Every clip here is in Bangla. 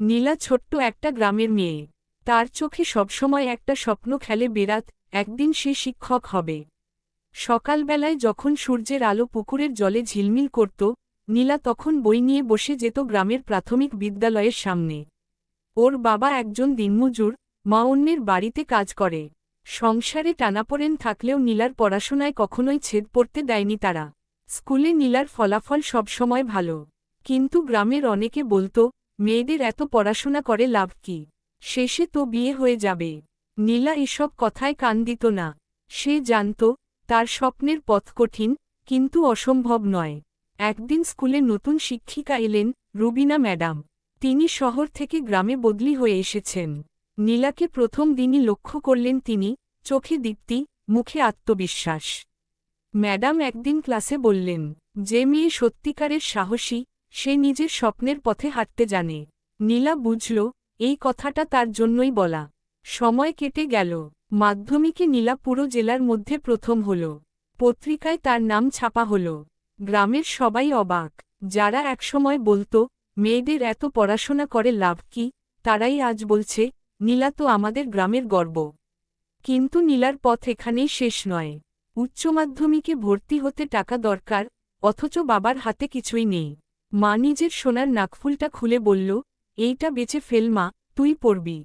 নীলা ছোট্ট একটা গ্রামের মেয়ে। তার চোখে সবসময় একটা স্বপ্ন খেলে বেরাত একদিন সে শিক্ষক হবে। সকালবেলায় যখন সূর্যের আলো পুকুরের জলে ঝিলমিল করত, নীলা তখন বই নিয়ে বসে যেত গ্রামের প্রাথমিক বিদ্যালয়ের সামনে। ওর বাবা একজন দিনমজুর, মা অন্যের বাড়িতে কাজ করে। সংসারে টানাপোড়েন থাকলেও নীলার পড়াশোনায় কখনোই ছেদ পড়তে দেয়নি তারা। স্কুলে নীলার ফলাফল সবসময় ভালো। কিন্তু গ্রামের অনেকে বলতো মেয়েদের এত পড়াশোনা করে লাভ কি? শেষে তো বিয়ে হয়ে যাবে। নীলা এসব কথায় কান দিত না। সে জানত, তার স্বপ্নের পথ কঠিন, কিন্তু অসম্ভব নয়। একদিন স্কুলে নতুন শিক্ষিকা এলেন, রুবিনা ম্যাডাম। তিনি শহর থেকে গ্রামে বদলি হয়ে এসেছেন। নীলাকে প্রথম দিনই লক্ষ্য করলেন তিনি, চোখে দীপ্তি, মুখে আত্মবিশ্বাস। ম্যাডাম একদিন ক্লাসে বললেন, যে মেয়ে সত্যিকারের সাহসী সে নিজের স্বপ্নের পথে হাঁটতে জানে। নীলা বুঝল, এই কথাটা তার জন্যই বলা। সময় কেটে গেল। মাধ্যমিকে নীলা পুরো জেলার মধ্যে প্রথম হল। পত্রিকায় তার নাম ছাপা হল। গ্রামের সবাই অবাক। যারা একসময় বলতো, মেয়েদের এত পড়াশোনা করে লাভ কি? তারাই আজ বলছে, নীলা তো আমাদের গ্রামের গর্ব। কিন্তু নীলার পথ এখানেই শেষ নয়। উচ্চ মাধ্যমিকে ভর্তি হতে টাকা দরকার, অথচ বাবার হাতে কিছুই নেই। মা নিজের সোনার নাকফুলটা খুলে বলল, এইটা বেচে ফেল মা, তুই পড়বি।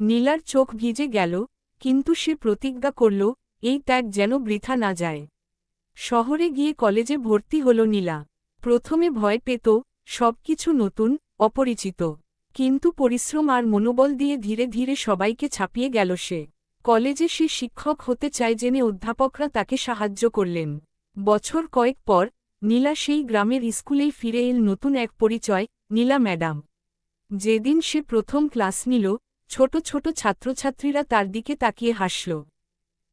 নীলার চোখ ভিজে গেল, কিন্তু সে প্রতিজ্ঞা করল, এই ত্যাগ যেন বৃথা না যায়। শহরে গিয়ে কলেজে ভর্তি হল নীলা। প্রথমে ভয় পেত, সবকিছু নতুন, অপরিচিত। কিন্তু পরিশ্রম আর মনোবল দিয়ে ধীরে ধীরে সবাইকে ছাপিয়ে গেল সে। কলেজে সে শিক্ষক হতে চায় জেনে অধ্যাপকরা তাকে সাহায্য করলেন। বছর কয়েক পর নীলা সেই গ্রামের স্কুলেই ফিরে এল নতুন এক পরিচয়, নীলা ম্যাডাম। যেদিন সে প্রথম ক্লাস নিল, ছোট ছোট ছাত্রছাত্রীরা তার দিকে তাকিয়ে হাসল।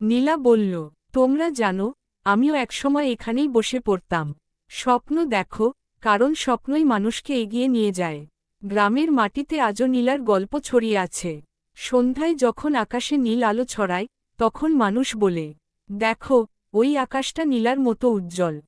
নীলা বলল, তোমরা জানো, আমিও একসময় এখানেই বসে পড়তাম। স্বপ্ন দেখো, কারণ স্বপ্নই মানুষকে এগিয়ে নিয়ে যায়। গ্রামের মাটিতে আজও নীলার গল্প ছড়িয়ে আছে। সন্ধ্যায় যখন আকাশে নীল আলো ছড়ায়, তখন মানুষ বলে, দেখো, ওই আকাশটা নীলার মতো উজ্জ্বল।